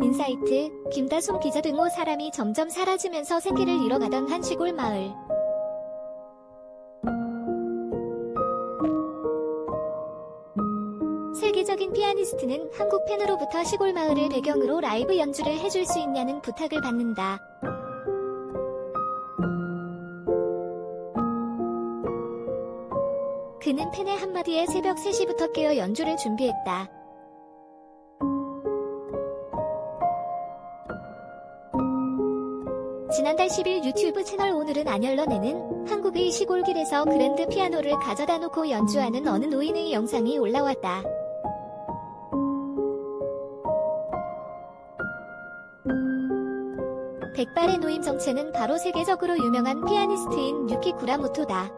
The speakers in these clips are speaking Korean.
인사이트, 김다솜 기자 등5 사람이 점점 사라지면서 생기를 잃어가던 한 시골 마을. 세계적인 피아니스트는 한국 팬으로부터 시골 마을을 배경으로 라이브 연주를 해줄 수 있냐는 부탁을 받는다. 그는 팬의 한마디에 새벽 3시부터 깨어 연주를 준비했다. 지난달 10일 유튜브 채널 오늘은 안열러내는 한국의 시골길에서 그랜드 피아노를 가져다 놓고 연주하는 어느 노인의 영상이 올라왔다. 백발의 노임 정체는 바로 세계적으로 유명한 피아니스트인 유키 구라모토다.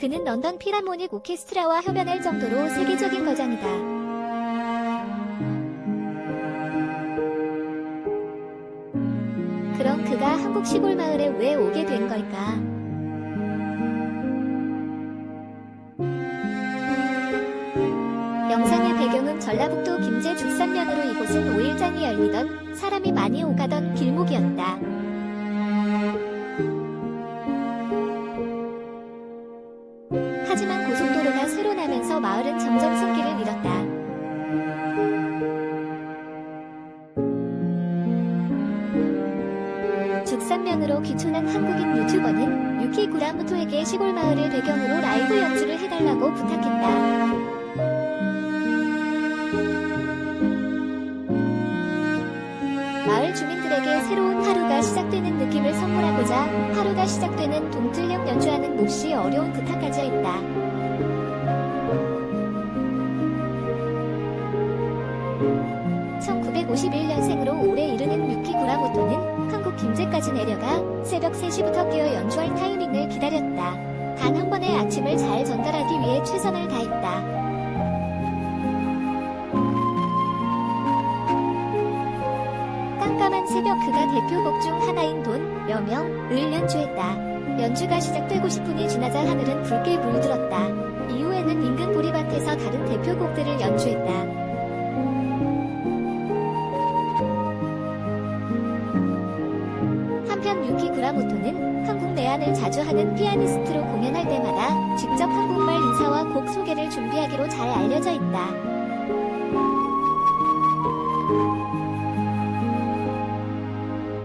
그는 런던 피라모닉 오케스트라와 협연할 정도로 세계적인 거장이다. 그럼 그가 한국 시골 마을에 왜 오게 된 걸까? 영상의 배경은 전라북도 김제 죽산면으로 이곳은 5일장이 열리던 사람이 많이 오가던 길목이었다. 하지만 고속도로가 새로 나면서 마을은 점점 생기를 잃었다. 죽산면으로 귀촌한 한국인 유튜버는 유키 구라무토에게 시골 마을을 배경으로 라이브 연주를 해달라고 부탁했다. 마을 주민들에게 새로운 하루가 시작되는 느낌을 선물하고자 하루가 시작되는 동틀령 연주하는 몹시 어려운 부탁까지 했다. (1951년생으로 올해 이르는 유키 구라모토는 김제까지 내려가 새벽 3시부터 깨어 연주할 타이밍을 기다렸다. 단 한 번의 아침을 잘 전달하기 위해 최선을 다했다. 깜깜한 새벽 그가 대표곡 중 하나인 돈, 여명을 연주했다. 연주가 시작되고 10분이 지나자 하늘은 붉게 물들었다. 이후에는 인근 보리밭에서 다른 대표곡들을 연주했다. 한편 유키 구라모토는 한국 내한을 자주 하는 피아니스트로 공연할 때마다 직접 한국말 인사와 곡 소개를 준비하기로 잘 알려져 있다.